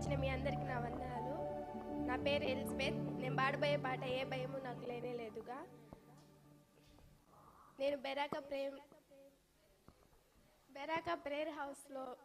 వచ్చిన మీ అందరికి నా వందనాలు. నా పేరు ఎలిజబెత్. నేను పాడబోయే పాట ఏ భయము నాకు లేనే లేదుగా. నేను బెరాక ప్రేమ్ బెరాక ప్రేయర్ హౌస్లో